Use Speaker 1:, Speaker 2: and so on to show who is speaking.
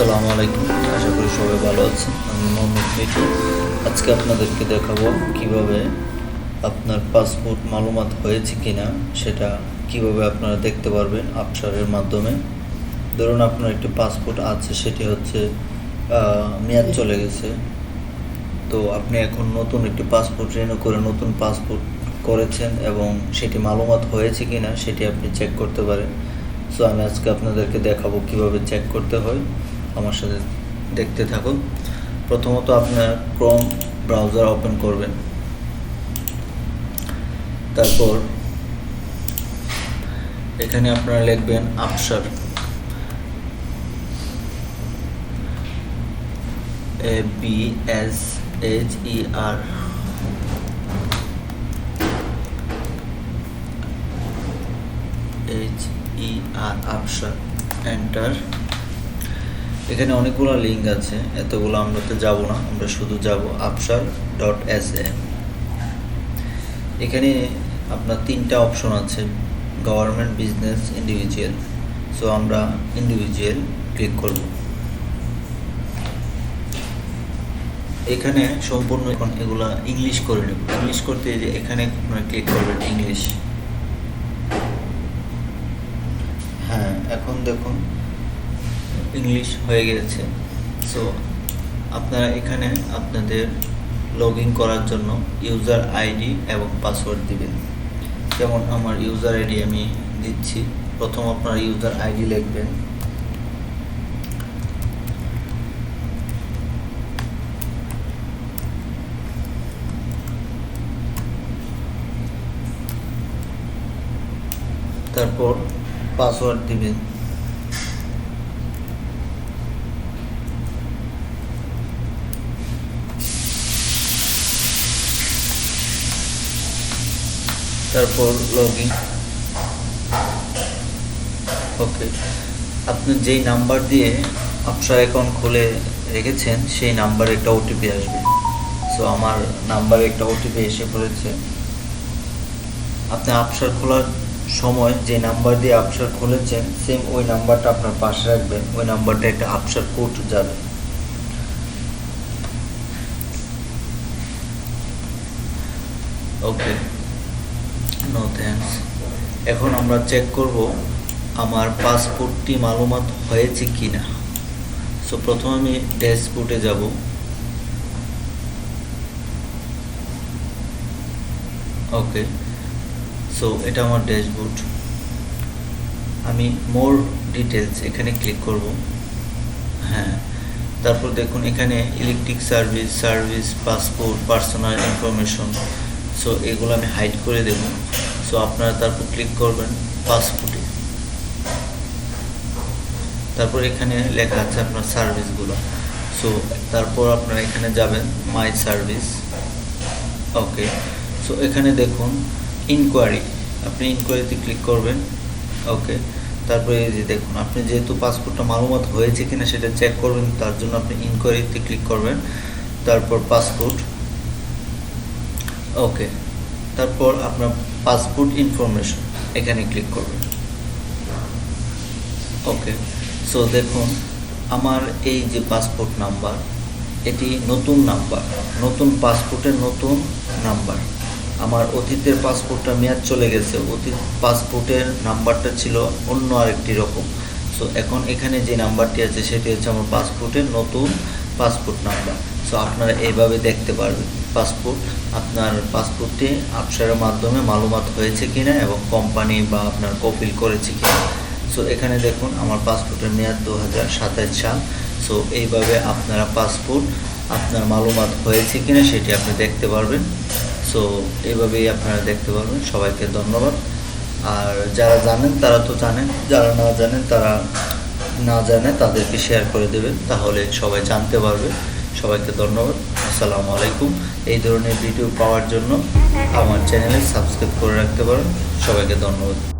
Speaker 1: আসসালামু আলাইকুম। আশা করি সবাই ভালো আছেন। আমি মোহাম্মদ মিঠু। আজকে আপনাদেরকে দেখাবো কীভাবে আপনার পাসপোর্ট মালুমাত হয়েছে কিনা, সেটা কীভাবে আপনারা দেখতে পারবেন আপসারের মাধ্যমে। ধরুন আপনার একটি পাসপোর্ট আছে, সেটি হচ্ছে মেয়াদ চলে গেছে। তো আপনি এখন নতুন একটি পাসপোর্ট রিনিউ করে নতুন পাসপোর্ট করেছেন এবং সেটি মালুমাত হয়েছে কিনা, সেটি আপনি চেক করতে পারেন। সো আমি আজকে আপনাদেরকে দেখাবো কীভাবে চেক করতে হয়। আমার সাথে দেখতে থাকুন। প্রথমত আপনার ক্রোম ব্রাউজার ওপেন করবেন। তারপর এখানে আপনারা লিখবেন আপসার। A B S H E R. H E R, আপসার, enter. এখানে অনেকগুলো লিঙ্ক আছে, এতগুলো আমরা তো যাব না, আমরা শুধু যাব আপসার ডট এস এ এখানে আপনার তিনটা অপশন আছে গভর্নমেন্ট বিজনেস ইন্ডিভিজুয়াল সো আমরা ইন্ডিভিজুয়াল ক্লিক করব। এখানে সম্পূর্ণ এখন এগুলা ইংলিশ করে নেব। ইংলিশ করতে যে এখানে আপনারা ক্লিক করবেন ইংলিশ হ্যাঁ এখন দেখুন। ইংলিশ হয়ে গেছে। সো আপনারা এখানে আপনাদের লগ ইন করার জন্য ইউজার আইডি এবং পাসওয়ার্ড দিবেন। যেমন আমার ইউজার আইডি আমি দিচ্ছি। প্রথম আপনার ইউজার আইডি লিখবেন। তারপর পাসওয়ার্ড দিবেন। তারপর লগ ইন ওকে আপনি যেই নাম্বার দিয়ে আপসার অ্যাকাউন্ট খুলে রেখেছেন, সেই নাম্বারে একটা ওটিপি আসবে। সো আমার নাম্বারে একটা ওটিপি এসে পড়েছে। আপনি আপসার খোলার সময় যে নাম্বার দিয়ে আপসার খুলেছেন সেম ওই নাম্বারটা আপনার পাশে রাখবেন ওই নাম্বারটা একটা আপসার কোড যাবে। ওকে নো থ্যাঙ্কস এখন আমরা চেক করব আমার পাসপোর্টটি মালুমাত হয়েছে কি না সো প্রথমে আমি ড্যাশবোর্ডে যাব। ওকে সো এটা আমার ড্যাশবোর্ড আমি মোর ডিটেলস এখানে ক্লিক করব। হ্যাঁ। তারপর দেখুন, এখানে electric service service passport personal information so এগুলো আমি হাইড করে দেব। সো আপনারা তারপর ক্লিক করবেন পাসপোর্টে তারপর এখানে লেখা আছে আপনার সার্ভিসগুলো সো তারপর আপনারা এখানে যাবেন মাই সার্ভিস ওকে সো এখানে দেখুন ইনকোয়ারি আপনি ইনকোয়ারিতে ক্লিক করবেন। ওকে তারপরে এই যে দেখুন, আপনি যেহেতু পাসপোর্টটা মালুমাত হয়েছে কিনা সেটা চেক করবেন, তার জন্য আপনি ইনকোয়ারিতে ক্লিক করবেন। তারপর পাসপোর্ট ওকে তারপর আপনার পাসপোর্ট ইনফরমেশন এখানে ক্লিক করবেন। ওকে সো দেখুন, আমার এই যে পাসপোর্ট নাম্বার এটি নতুন নাম্বার নতুন পাসপোর্টের নতুন নাম্বার আমার অতীতের পাসপোর্টটা মেয়াদ চলে গেছে, অতীত পাসপোর্টের নাম্বারটা ছিল অন্য আরেকটি রকম। সো এখন এখানে যে নাম্বারটি আছে, সেটি হচ্ছে আমার পাসপোর্টের নতুন পাসপোর্ট নাম্বার সো আপনারা এইভাবে দেখতে পারবেন পাসপোর্ট। আপনার পাসপোর্টটি আপসারের মাধ্যমে মালুমাত হয়েছে কিনা এবং কোম্পানি বা আপনার কপিল করেছে কিনা। সো এখানে দেখুন, আমার পাসপোর্টের মেয়াদ দু হাজার সাতাশ সাল। সো এইভাবে আপনারা পাসপোর্ট, আপনার মালুমাত হয়েছে কিনা সেটি আপনি দেখতে পারবেন। সো এইভাবেই আপনারা দেখতে পারবেন। সবাইকে ধন্যবাদ। আর যারা জানেন, তারা তো জানেন। যারা না জানেন, তারা না জানে, তাদেরকে শেয়ার করে দেবেন। তাহলে সবাই জানতে পারবে। সবাইকে ধন্যবাদ। আসসালামু আলাইকুম। এই ধরনের ভিডিও পাওয়ার জন্য আমার চ্যানেলে সাবস্ক্রাইব করে রাখতে পারেন। সবাইকে ধন্যবাদ।